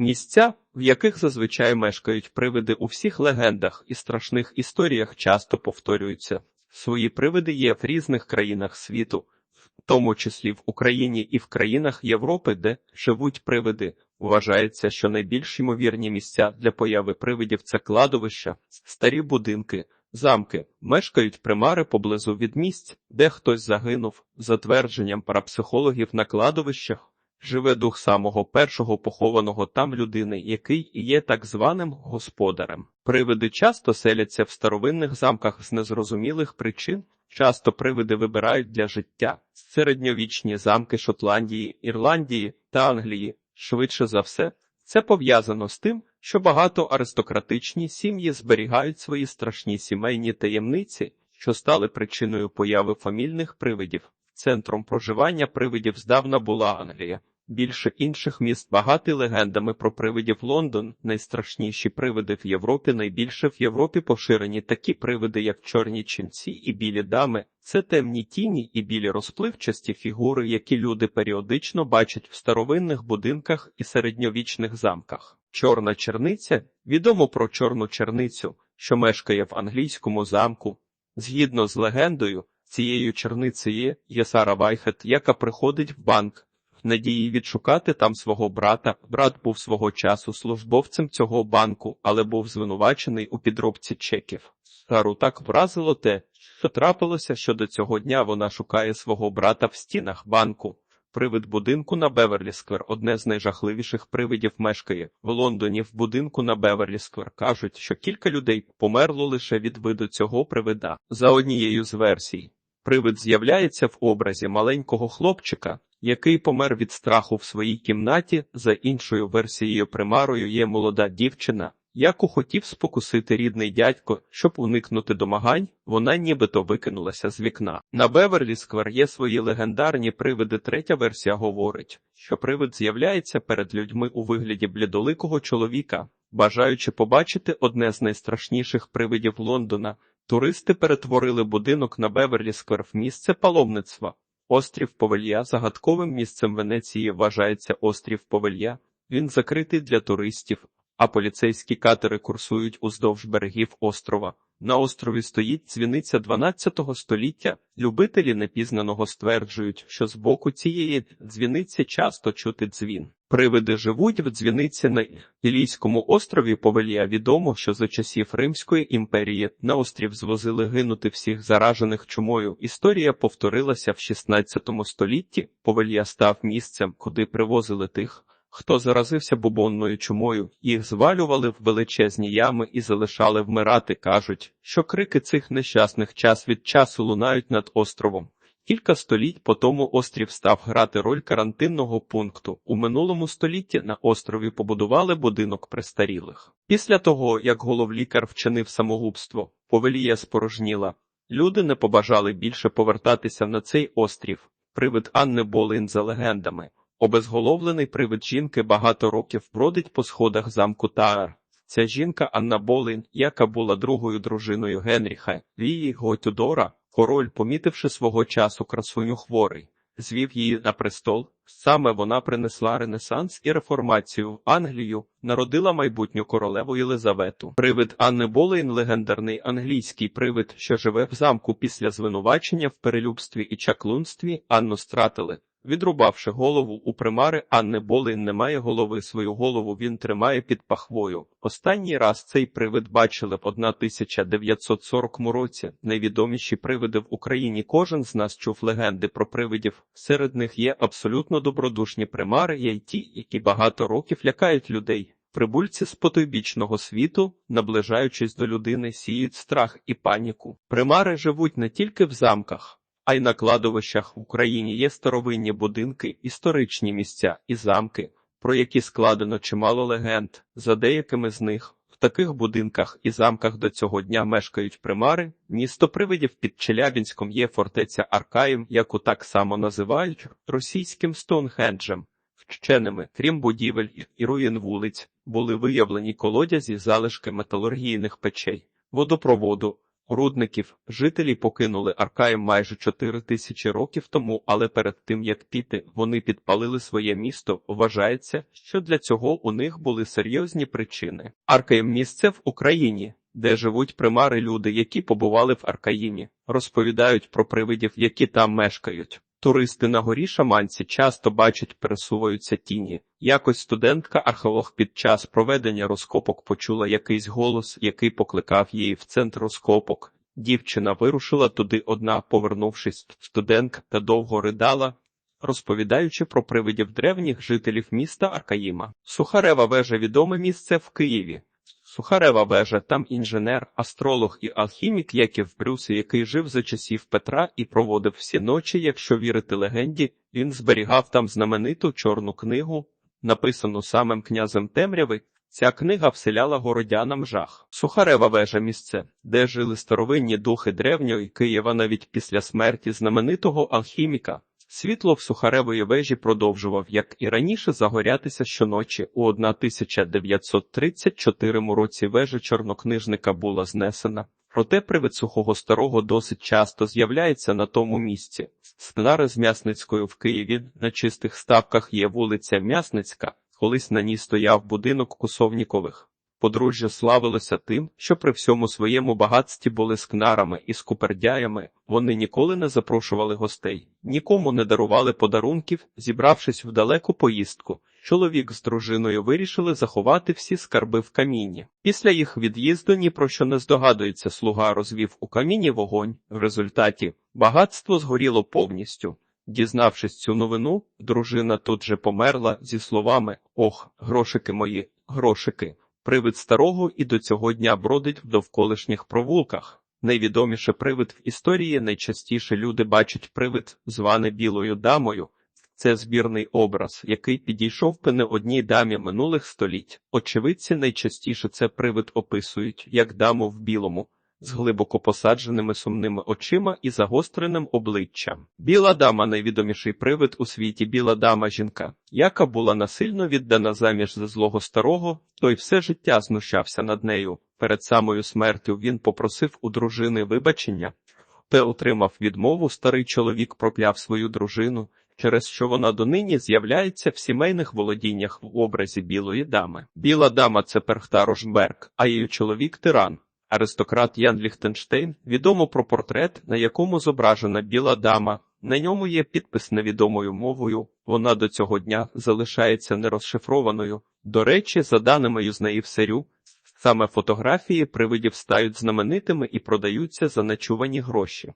Місця, в яких зазвичай мешкають привиди у всіх легендах і страшних історіях часто повторюються. Свої привиди є в різних країнах світу, в тому числі в Україні і в країнах Європи, де живуть привиди. Вважається, що найбільш ймовірні місця для появи привидів це кладовища, старі будинки, замки, мешкають примари поблизу від місць, де хтось загинув. За твердженням парапсихологів на кладовищах живе дух самого першого похованого там людини, який є так званим господарем. Привиди часто селяться в старовинних замках з незрозумілих причин. Часто привиди вибирають для життя середньовічні замки Шотландії, Ірландії та Англії. Швидше за все, це пов'язано з тим, що багато аристократичні сім'ї зберігають свої страшні сімейні таємниці, що стали причиною появи фамільних привидів. Центром проживання привидів здавна була Англія. Більше інших міст багаті легендами про привидів Лондон, найстрашніші привиди в Європі, найбільше в Європі поширені такі привиди, як чорні ченці і білі дами. Це темні тіні і білі розпливчасті фігури, які люди періодично бачать в старовинних будинках і середньовічних замках. Чорна черниця відомо про чорну черницю, що мешкає в англійському замку. Згідно з легендою, цією черницею є Сара Вайхет, яка приходить в банк надії відшукати там свого брата. Брат був свого часу службовцем цього банку, але був звинувачений у підробці чеків. Сару так вразило те, що трапилося, що до цього дня вона шукає свого брата в стінах банку. Привид будинку на Беверлі Сквер одне з найжахливіших привидів мешкає в Лондоні. В будинку на Беверлі Сквер кажуть, що кілька людей померло лише від виду цього привида. За однією з версій, привид з'являється в образі маленького хлопчика, який помер від страху в своїй кімнаті. За іншою версією примарою є молода дівчина, яку хотів спокусити рідний дядько, щоб уникнути домагань, вона нібито викинулася з вікна. На Беверлі Сквер є свої легендарні привиди. Третя версія говорить, що привид з'являється перед людьми у вигляді блідоликого чоловіка, бажаючи побачити одне з найстрашніших привидів Лондона. Туристи перетворили будинок на Беверлі Сквер в місце паломництва. Острів Повелья загадковим місцем Венеції вважається острів Повелья. Він закритий для туристів, а поліцейські катери курсують уздовж берегів острова. На острові стоїть дзвіниця 12 століття. Любителі непізнаного стверджують, що з боку цієї дзвіниці часто чути дзвін. Привиди живуть в дзвіниці на Ілійському острові Повелія. Відомо, що за часів Римської імперії на острів звозили гинути всіх заражених чумою. Історія повторилася в 16 столітті. Повелія став місцем, куди привозили тих. Хто заразився бубонною чумою, їх звалювали в величезні ями і залишали вмирати. Кажуть, що крики цих нещасних час від часу лунають над островом. Кілька століть по тому острів став грати роль карантинного пункту. У минулому столітті на острові побудували будинок престарілих. Після того, як головлікар вчинив самогубство, повелія спорожніла. Люди не побажали більше повертатися на цей острів. Привид Анни Болин за легендами. Обезголовлений привид жінки багато років бродить по сходах замку Таар. Ця жінка Анна Болин, яка була другою дружиною Генріха, Вії Готюдора, король, помітивши свого часу красуню хворий, звів її на престол. Саме вона принесла ренесанс і реформацію в Англію, народила майбутню королеву Єлизавету. Привид Анни Болейн – легендарний англійський привид, що живе в замку після звинувачення в перелюбстві і чаклунстві. Анну стратили. Відрубавши голову у примари Анни Болейн немає голови, свою голову він тримає під пахвою. Останній раз цей привид бачили в 1940 році. Найвідоміші привиди в Україні. Кожен з нас чув легенди про привидів. Серед них є абсолютно добродушні примари, є й ті, які багато років лякають людей. Прибульці з потойбічного світу, наближаючись до людини, сіють страх і паніку. Примари живуть не тільки в замках а й на кладовищах в Україні є старовинні будинки, історичні місця і замки, про які складено чимало легенд. За деякими з них в таких будинках і замках до цього дня мешкають примари. Місто привидів під Челябінськом є фортеця Аркаїв, яку так само називають російським Стоунхенджем. Вченими, крім будівель і руїн вулиць, були виявлені колодязі залишки металургійних печей, водопроводу, рудників. Жителі покинули Аркаєм майже 4 тисячі років тому, але перед тим як піти, вони підпалили своє місто. Вважається, що для цього у них були серйозні причини. Аркаєм місце в Україні. Де живуть примари люди, які побували в Аркаїмі, розповідають про привидів, які там мешкають. Туристи на горі Шаманці часто бачать, пересуваються тіні. Якось студентка-археолог під час проведення розкопок почула якийсь голос, який покликав її в центр розкопок. Дівчина вирушила туди одна, повернувшись, студентка та довго ридала, розповідаючи про привидів древніх жителів міста Аркаїма. Сухарева вежа відоме місце в Києві. Сухарева вежа, там інженер, астролог і алхімік Яків Брюс, який жив за часів Петра і проводив всі ночі, якщо вірити легенді, він зберігав там знамениту чорну книгу, написану самим князем Темряви. Ця книга вселяла городянам жах. Сухарева вежа місце, де жили старовинні духи древньої Києва навіть після смерті знаменитого алхіміка. Світло в Сухаревої вежі продовжував, як і раніше, загорятися щоночі. У 1934 році вежа чорнокнижника була знесена. Проте привид сухого старого досить часто з'являється на тому місці. Сценари з М'ясницькою в Києві на чистих ставках є вулиця М'ясницька, колись на ній стояв будинок Кусовнікових. Подружжя славилося тим, що при всьому своєму багатстві були скнарами і скупердяями. Вони ніколи не запрошували гостей, нікому не дарували подарунків, зібравшись в далеку поїздку. Чоловік з дружиною вирішили заховати всі скарби в камінні. Після їх від'їзду ні про що не здогадується, слуга розвів у каміні вогонь. В результаті багатство згоріло повністю. Дізнавшись цю новину, дружина тут же померла зі словами Ох, грошики мої, грошики. Привид старого і до цього дня бродить в довколишніх провулках. Найвідоміше привид в історії найчастіше люди бачать привид, званий білою дамою. Це збірний образ, який підійшов би не одній дамі минулих століть. Очевидці найчастіше це привид описують як даму в білому, з глибоко посадженими сумними очима і загостреним обличчям. Біла дама найвідоміший привид у світі біла дама жінка, яка була насильно віддана заміж за злого старого, той все життя знущався над нею. Перед самою смертю він попросив у дружини вибачення. Те отримав відмову, старий чоловік прокляв свою дружину, через що вона донині з'являється в сімейних володіннях в образі білої дами. Біла дама це Перхта Рошберг, а її чоловік тиран. Аристократ Ян Ліхтенштейн відомо про портрет, на якому зображена біла дама. На ньому є підпис невідомою мовою. Вона до цього дня залишається нерозшифрованою. До речі, за даними Юзнаїв Серю, саме фотографії привидів стають знаменитими і продаються за начувані гроші.